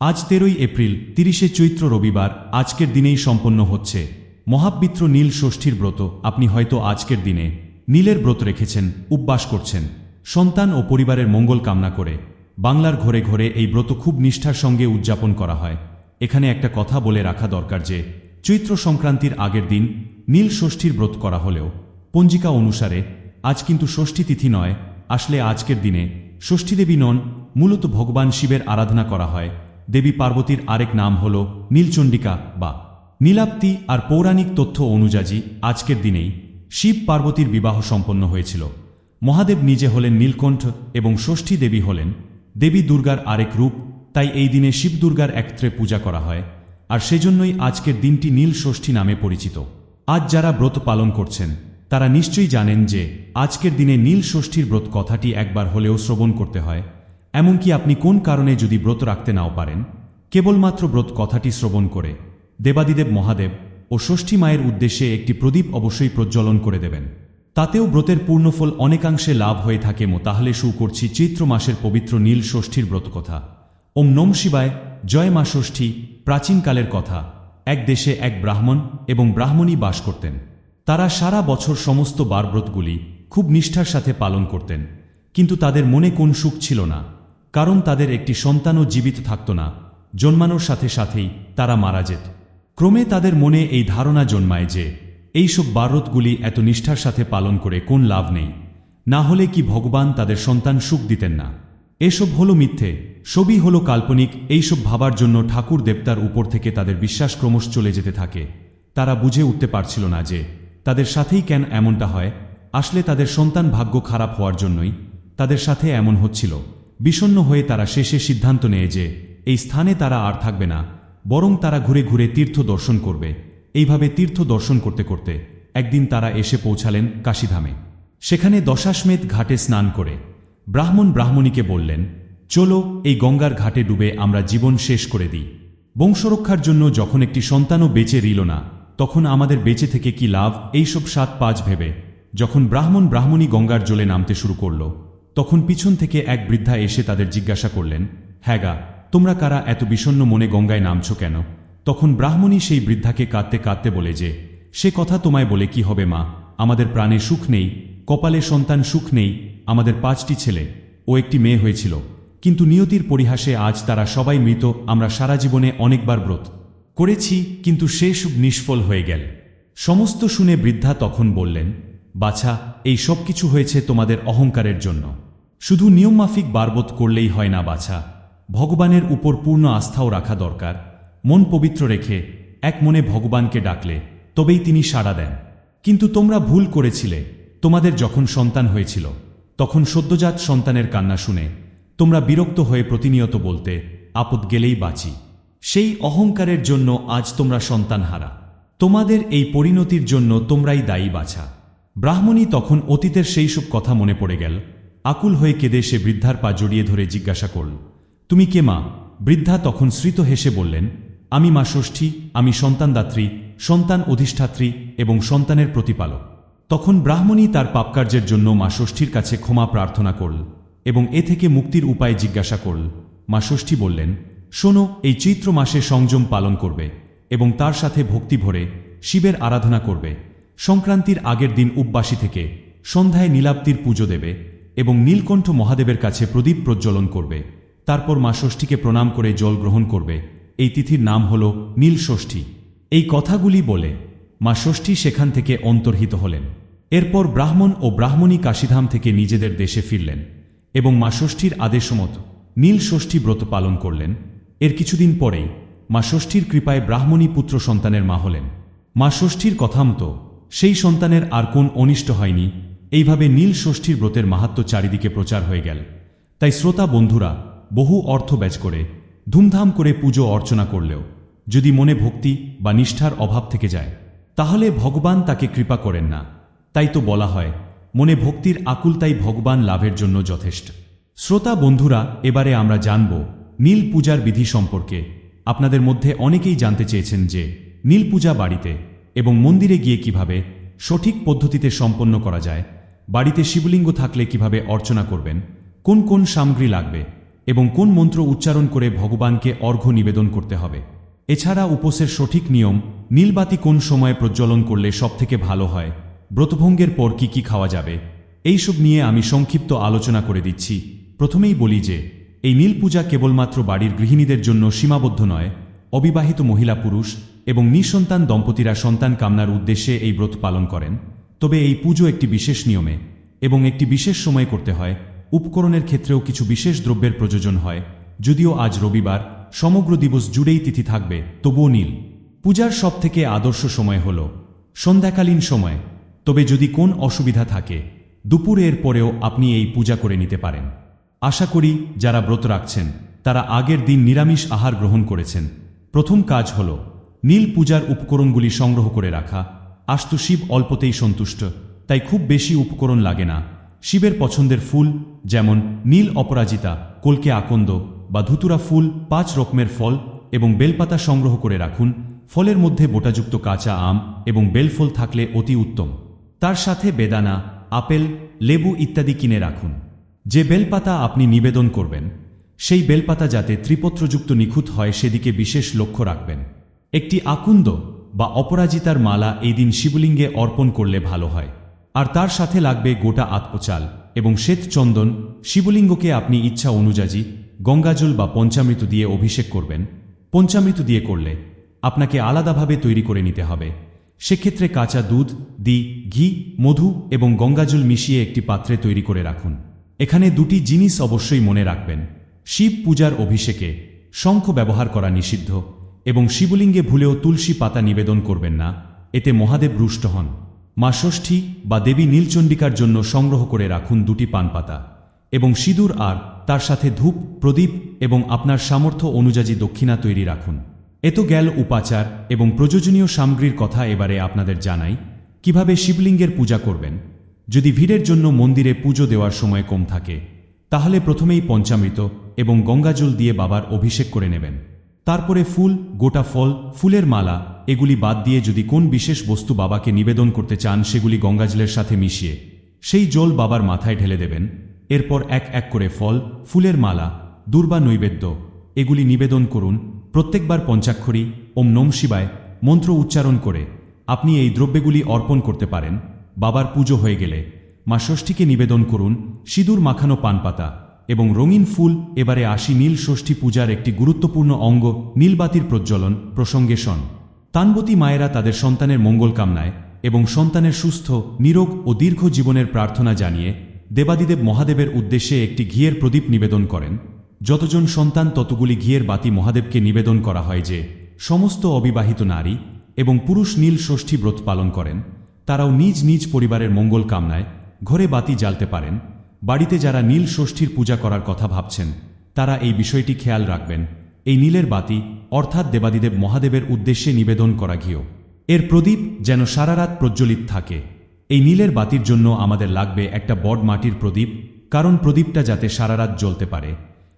আজ তেরোই এপ্রিল, তিরিশে চৈত্র রবিবার, আজকের দিনেই সম্পন্ন হচ্ছে। মহাবিত্র নীল ষষ্ঠীর ব্রত, আপনি হয়তো আজকের দিনে নীলের ব্রত রেখেছেন, উপবাস করছেন। সন্তান ও পরিবারের মঙ্গল কামনা করে। বাংলার ঘরে ঘরে এই ব্রত খুব নিষ্ঠার সঙ্গে উদযাপন করা হয়। এখানে একটা কথা বলে রাখা দরকার যে, চৈত্র সংক্রান্তির আগের দিন নীল ষষ্ঠীর ব্রত করা হলেও, পঞ্জিকা অনুসারে, আজ কিন্তু ষষ্ঠী তিথি নয়, আসলে আজকের দিনে ষষ্ঠীদেবী নন, মূলত ভগবান শিবের আরাধনা করা হয়। দেবী পার্বতীর আরেক নাম হল নীলচণ্ডিকা বা। নীলাপ্তি আর পৌরাণিক তথ্য অনুযায়ী আজকের দিনেই শিব পার্বতীর বিবাহ সম্পন্ন হয়েছিল। মহাদেব নিজে হলেন নীলকণ্ঠ এবং ষষ্ঠী দেবী হলেন দেবী দুর্গার আরেক রূপ, তাই এই দিনে শিব দুর্গার একত্রে পূজা করা হয়, আর সেজন্যই আজকের দিনটি নীল ষষ্ঠী নামে পরিচিত। আজ যারা ব্রত পালন করছেন, তারা নিশ্চয়ই জানেন যে আজকের দিনে নীল ষষ্ঠীর ব্রত কথাটি একবার হলেও শ্রবণ করতে হয় এমনকি আপনি কোন কারণে যদি ব্রত রাখতে নাও পারেন, কেবলমাত্র ব্রত কথাটি শ্রবণ করে দেবাদিদেব মহাদেব ও ষষ্ঠী মায়ের উদ্দেশ্যে একটি প্রদীপ অবশ্যই প্রজ্বলন করে দেবেন। তাতেও ব্রতের পূর্ণফল অনেকাংশে লাভ হয়ে থাকে মো, তাহলে শু করছি চৈত্র মাসের পবিত্র নীল ষষ্ঠীর ব্রত কথা। ওম নম শিবায়, জয় মা ষষ্ঠী প্রাচীনকালের কথা। এক দেশে এক ব্রাহ্মণ এবং ব্রাহ্মণী বাস করতেন। তারা সারা বছর সমস্ত বারব্রতগুলি খুব নিষ্ঠার সাথে পালন করতেন। কিন্তু তাদের মনে কোন সুখ ছিল না। কারণ তাদের একটি সন্তানও জীবিত থাকত না। জন্মানোর সাথে সাথেই তারা মারা যেত। ক্রমে তাদের মনে এই ধারণা জন্মায় যে, এইসব বারতগুলি এত নিষ্ঠার সাথে পালন করে কোন লাভ নেই। না হলে কি ভগবান তাদের সন্তান সুখ দিতেন না? এসব হলো মিথ্যে। সবই হলো কাল্পনিক। এইসব ভাবার জন্য ঠাকুর দেবতার উপর থেকে তাদের বিশ্বাস ক্রমশ চলে যেতে থাকে। তারা বুঝে উঠতে পারছিল না যে, তাদের সাথেই কেন এমনটা হয়? আসলে তাদের সন্তান ভাগ্য খারাপ হওয়ার জন্যই তাদের সাথে এমন হচ্ছিল। বিষণ্ণ হয়ে তারা শেষে সিদ্ধান্ত নেয় যে, এই স্থানে তারা আর থাকবে না, বরং তারা ঘুরে ঘুরে তীর্থ দর্শন করবে। এইভাবে তীর্থ দর্শন করতে করতে একদিন তারা এসে পৌঁছালেন কাশীধামে। সেখানে দশাশ্মেধ ঘাটে স্নান করে ব্রাহ্মণ ব্রাহ্মণীকে বললেন, চলো, এই গঙ্গার ঘাটে ডুবে আমরা জীবন শেষ করে দিই। বংশরক্ষার জন্য যখন একটি সন্তানও বেঁচে রইল না, তখন আমাদের বেঁচে থেকে কি লাভ? এইসব সাত পাঁচ ভেবে যখন ব্রাহ্মণ ব্রাহ্মণী গঙ্গার জলে নামতে শুরু করল তখন পিছন থেকে এক বৃদ্ধা এসে তাদের জিজ্ঞাসা করলেন হ্যাঁ গা, তোমরা কারা এত বিষণ্ণ মনে গঙ্গায় নামছ কেন? তখন ব্রাহ্মণী সেই বৃদ্ধাকে কাঁদতে কাঁদতে বলে যে, সে কথা তোমায় বলে কি হবে মা? আমাদের প্রাণে সুখ নেই, কপালে সন্তান সুখ নেই, আমাদের পাঁচটি ছেলে, ও একটি মেয়ে হয়েছিল। কিন্তু নিয়তির পরিহাসে আজ তারা সবাই মৃত, আমরা সারা জীবনে অনেকবার ব্রত। করেছি, কিন্তু সে সুখ নিষ্ফল হয়ে গেল। সমস্ত শুনে বৃদ্ধা তখন বললেন বাছা, এই সব কিছু হয়েছে তোমাদের অহংকারের জন্য। শুধু নিয়মমাফিক বারবত করলেই হয় না, বাছা। ভগবানের উপর পূর্ণ আস্থাও রাখা দরকার। মন পবিত্র রেখে এক মনে ভগবানকে ডাকলে, তবেই তিনি সাড়া দেন। কিন্তু তোমরা ভুল করেছিলে। তোমাদের যখন সন্তান হয়েছিল, তখন সদ্যজাত সন্তানের কান্না শুনে তোমরা বিরক্ত হয়ে প্রতিনিয়ত বলতে, আপদ গেলেই বাঁচি। সেই অহংকারের জন্য আজ তোমরা সন্তান হারা। তোমাদের এই পরিণতির জন্য তোমরাই দায়ী, বাছা। ব্রাহ্মণী তখন অতীতের সেই সব কথা মনে পড়ে গেল। আকুল হয়ে কেঁদে সে বৃদ্ধার পা জড়িয়ে ধরে জিজ্ঞাসা করল, তুমি কে মা? বৃদ্ধা তখন স্মৃত হেসে বললেন, আমি মা ষষ্ঠী, আমি সন্তানদাত্রী, সন্তান অধিষ্ঠাত্রী এবং সন্তানের প্রতিপালক। তখন ব্রাহ্মণী তার পাপকার্যের জন্য মা ষষ্ঠীর কাছে ক্ষমা প্রার্থনা করল এবং এ থেকে মুক্তির উপায় জিজ্ঞাসা করল। মা ষষ্ঠী বললেন, শোনো, এই চৈত্র মাসে সংযম পালন করবে এবং তার সাথে ভক্তি ভরে শিবের আরাধনা করবে। সংক্রান্তির আগের দিন উপবাসী থেকে সন্ধ্যায় নীলাপ্তির পুজো দেবে এবং নীলকণ্ঠ মহাদেবের কাছে প্রদীপ প্রজ্বলন করবে। তারপর মা ষষ্ঠীকে প্রণাম করে জল গ্রহণ করবে। এই তিথির নাম হল নীল ষষ্ঠী। এই কথাগুলি বলে মা ষষ্ঠী সেখান থেকে অন্তর্হিত হলেন। এরপর ব্রাহ্মণ ও ব্রাহ্মণী কাশীধাম থেকে নিজেদের দেশে ফিরলেন এবং মা ষষ্ঠীর আদেশমত নীল ষষ্ঠী ব্রত পালন করলেন। এর কিছুদিন পরেই মা ষষ্ঠীর কৃপায় ব্রাহ্মণী পুত্র সন্তানের মা হলেন। মা ষষ্ঠীর কথা মতো সেই সন্তানের আর কোন অনিষ্ট হয়নি। এইভাবে নীল ষষ্ঠীর ব্রতের মাহাত্ম চারিদিকে প্রচার হয়ে গেল। তাই শ্রোতা বন্ধুরা, বহু অর্থ ব্যয় করে, ধুমধাম করে পুজো অর্চনা করলেও, যদি মনে ভক্তি বা নিষ্ঠার অভাব থেকে যায়, তাহলে ভগবান তাকে কৃপা করেন না। তাই তো বলা হয়, মনে ভক্তির আকুলতাই ভগবান লাভের জন্য যথেষ্ট। শ্রোতা বন্ধুরা, এবারে আমরা জানব নীল পূজার বিধি সম্পর্কে। আপনাদের মধ্যে অনেকেই জানতে চেয়েছেন যে, নীল পূজা বাড়িতে এবং মন্দিরে গিয়ে কীভাবে সঠিক পদ্ধতিতে সম্পন্ন করা যায়, বাড়িতে শিবলিঙ্গ থাকলে কীভাবে অর্চনা করবেন, কোন কোন সামগ্রী লাগবে এবং কোন মন্ত্র উচ্চারণ করে ভগবানকে অর্ঘ্য নিবেদন করতে হবে। এছাড়া উপোসের সঠিক নিয়ম, নীলবাতি কোন সময়ে প্রজ্বলন করলে সবথেকে ভালো হয়, ব্রতভঙ্গের পর কি কি খাওয়া যাবে, এইসব নিয়ে আমি সংক্ষিপ্ত আলোচনা করে দিচ্ছি। প্রথমেই বলি যে, এই নীল পূজা কেবলমাত্র বাড়ির গৃহিণীদের জন্য সীমাবদ্ধ নয় অবিবাহিত মহিলা পুরুষ এবং নিঃসন্তান দম্পতিরা সন্তান কামনার উদ্দেশ্যে এই ব্রত পালন করেন। তবে এই পুজো একটি বিশেষ নিয়মে এবং একটি বিশেষ সময়ে করতে হয়। উপকরণের ক্ষেত্রেও কিছু বিশেষ দ্রব্যের প্রয়োজন হয়। যদিও আজ রবিবার, সমগ্র দিবস জুড়েই তিথি থাকবে, তবুও নীল। পূজার সবথেকে আদর্শ সময় হল সন্ধ্যাকালীন সময়। তবে যদি কোন অসুবিধা থাকে দুপুরের পরেও আপনি এই পূজা করে নিতে পারেন। আশা করি, যারা ব্রত রাখছেন, তারা আগের দিন নিরামিষ আহার গ্রহণ করেছেন। প্রথম কাজ হল নীল পূজার উপকরণগুলি সংগ্রহ করে রাখা। আস্তু শিব অল্পতেই সন্তুষ্ট, তাই খুব বেশি উপকরণ লাগে না। শিবের পছন্দের ফুল, যেমন নীল অপরাজিতা, কলকে আকন্দ বা ধুতুরা ফুল, পাঁচ রকমের ফল এবং বেলপাতা সংগ্রহ করে রাখুন। ফলের মধ্যে বোটাযুক্ত কাঁচা আম এবং বেলফল থাকলে অতি উত্তম। তার সাথে বেদানা, আপেল, লেবু ইত্যাদি কিনে রাখুন। যে বেলপাতা আপনি নিবেদন করবেন সেই বেলপাতা যাতে ত্রিপত্রযুক্ত নিখুঁত হয় সেদিকে বিশেষ লক্ষ্য রাখবেন। একটি আকুন্দ বা অপরাজিতার মালা এই দিন শিবলিঙ্গে অর্পণ করলে ভালো হয়। আর তার সাথে লাগবে গোটা আত্মচাল এবং শ্বেত চন্দন শিবলিঙ্গকে আপনি ইচ্ছা অনুযায়ী গঙ্গাজল বা পঞ্চামৃত দিয়ে অভিষেক করবেন। পঞ্চামৃত দিয়ে করলে আপনাকে আলাদাভাবে তৈরি করে নিতে হবে। সেক্ষেত্রে কাঁচা দুধ, দি, ঘি, মধু এবং গঙ্গাজল মিশিয়ে একটি পাত্রে তৈরি করে রাখুন। এখানে দুটি জিনিস অবশ্যই মনে রাখবেন। শিব পূজার অভিষেকে শঙ্খ ব্যবহার করা নিষিদ্ধ এবং শিবলিঙ্গে ভুলেও তুলসী পাতা নিবেদন করবেন না। এতে মহাদেব রুষ্ট হন। মা ষষ্ঠী বা দেবী নীলচণ্ডিকার জন্য সংগ্রহ করে রাখুন দুটি পানপাতা এবং সিঁদুর আর তার সাথে ধূপ, প্রদীপ এবং আপনার সামর্থ্য অনুযায়ী দক্ষিণা তৈরি রাখুন। এত গেল উপাচার এবং প্রয়োজনীয় সামগ্রীর কথা এবারে আপনাদের জানাই। কীভাবে শিবলিঙ্গের পূজা করবেন? যদি ভিড়ের জন্য মন্দিরে পুজো দেওয়ার সময় কম থাকে তাহলে প্রথমেই পঞ্চামৃত এবং গঙ্গাজল দিয়ে বাবার অভিষেক করে নেবেন। তারপরে ফুল, গোটা ফল, ফুলের মালা, এগুলি বাদ দিয়ে যদি কোন বিশেষ বস্তু বাবাকে নিবেদন করতে চান, সেগুলি গঙ্গাজলের সাথে মিশিয়ে সেই জল বাবার মাথায় ঢেলে দেবেন। এরপর এক এক করে ফল, ফুলের মালা, দুর্বা নৈবেদ্য, এগুলি নিবেদন করুন। প্রত্যেকবার পঞ্চাক্ষরী, ওম নম শিবায়, মন্ত্র উচ্চারণ করে আপনি এই দ্রব্যগুলি অর্পণ করতে পারেন। বাবার পুজো হয়ে গেলে মা ষষ্ঠীকে নিবেদন করুন সিঁদুর, মাখানো পানপাতা এবং রঙিন ফুল, এবারে আসি নীল ষষ্ঠী পূজার একটি গুরুত্বপূর্ণ অঙ্গ নীলবাতির প্রজ্বলন, প্রসঙ্গে শন। তানবতী মায়েরা তাদের সন্তানের মঙ্গল কামনায় এবং সন্তানের সুস্থ, নিরোগ ও দীর্ঘ জীবনের প্রার্থনা জানিয়ে দেবাদিদেব মহাদেবের উদ্দেশ্যে একটি ঘিয়ের প্রদীপ নিবেদন করেন। যতজন সন্তান ততগুলি ঘিয়ের বাতি মহাদেবকে নিবেদন করা হয় যে, সমস্ত অবিবাহিত নারী এবং পুরুষ নীল ষষ্ঠী ব্রত পালন করেন। তারাও নিজ নিজ পরিবারের মঙ্গল কামনায় ঘরে বাতি জ্বালতে পারেন। বাড়িতে যারা নীল ষষ্ঠীর পূজা করার কথা ভাবছেন, তারা এই বিষয়টি খেয়াল রাখবেন। এই নীলের বাতি অর্থাৎ দেবাদিদেব মহাদেবের উদ্দেশ্যে নিবেদন করা ঘিও। এর প্রদীপ যেন সারারাত প্রজ্বলিত থাকে। এই নীলের বাতির জন্য আমাদের লাগবে একটা বড মাটির প্রদীপ, কারণ প্রদীপটা যাতে সারারাত জ্বলতে পারে।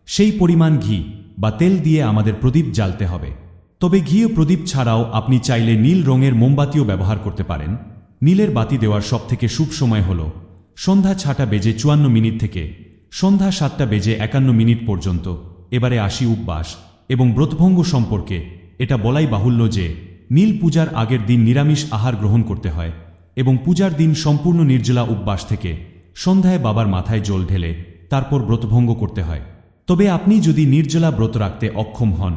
সেই পরিমাণ ঘি বা তেল দিয়ে আমাদের প্রদীপ জ্বালতে হবে। তবে ঘি ও প্রদীপ ছাড়াও আপনি চাইলে নীল রঙের মোমবাতিও ব্যবহার করতে পারেন। নীলের বাতি দেওয়ার সবথেকে শুভ সময় হল সন্ধ্যা ছাটা বেজে চুয়ান্ন মিনিট থেকে সন্ধ্যা সাতটা বেজে একান্ন মিনিট পর্যন্ত। এবারে আসি উপবাস এবং ব্রতভঙ্গ সম্পর্কে এটা বলাই বাহুল্য যে নীল পূজার আগের দিন নিরামিষ আহার গ্রহণ করতে হয় এবং পূজার দিন সম্পূর্ণ নির্জলা উপবাস থেকে সন্ধ্যায় বাবার মাথায় জল ঢেলে তারপর ব্রতভঙ্গ করতে হয়। তবে আপনি যদি নির্জলা ব্রত রাখতে অক্ষম হন,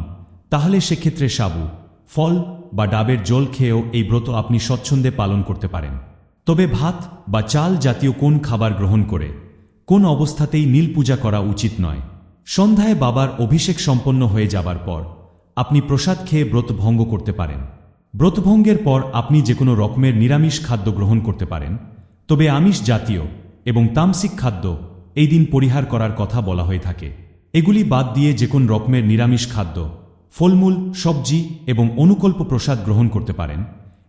তাহলে সেক্ষেত্রে সাবু, ফল বা ডাবের জল খেয়েও এই ব্রত আপনি স্বচ্ছন্দে পালন করতে পারেন। তবে ভাত বা চাল জাতীয় কোন খাবার গ্রহণ করে, কোন অবস্থাতেই নীল পূজা করা উচিত নয়। সন্ধ্যায় বাবার অভিষেক সম্পন্ন হয়ে যাবার পর, আপনি প্রসাদ খেয়ে ব্রত ভঙ্গ করতে পারেন। ব্রতভঙ্গের পর আপনি যে কোনো রকমের নিরামিষ খাদ্য গ্রহণ করতে পারেন, তবে আমিষ জাতীয় এবং তামসিক খাদ্য এই দিন পরিহার করার কথা বলা হয়ে থাকে। এগুলি বাদ দিয়ে যে কোন রকমের নিরামিষ খাদ্য, ফলমূল, সবজি এবং অনুকল্প প্রসাদ গ্রহণ করতে পারেন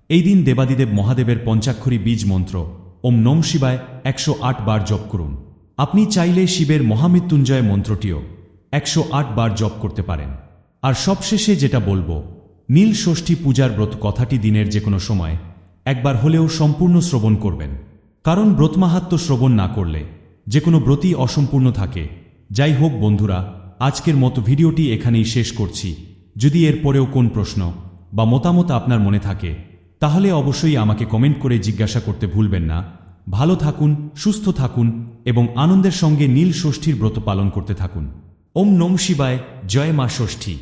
এই দিন দেবাদিদেব মহাদেবের পঞ্চাক্ষরী বীজ মন্ত্র, ওম নম শিবায় একশো আট বার জপ করুন। আপনি চাইলে শিবের মহামৃত্যুঞ্জয় মন্ত্রটিও একশো আট বার জপ করতে পারেন। আর সবশেষে যেটা বলব, নীল ষষ্ঠী পূজার ব্রত কথাটি দিনের যে কোনো সময় একবার হলেও সম্পূর্ণ শ্রবণ করবেন। কারণ ব্রতমাহাত্ম শ্রবণ না করলে যে কোনো ব্রতই অসম্পূর্ণ থাকে। যাই হোক বন্ধুরা, আজকের মতো ভিডিওটি এখানেই শেষ করছি। যদি এর পরেও কোন প্রশ্ন বা মতামত আপনার মনে থাকে তাহলে অবশ্যই আমাকে কমেন্ট করে জিজ্ঞাসা করতে ভুলবেন না। ভালো থাকুন, সুস্থ থাকুন এবং আনন্দের সঙ্গে নীল ষষ্ঠীর ব্রত পালন করতে থাকুন। ওম নম শিবায়, জয় মা ষষ্ঠী।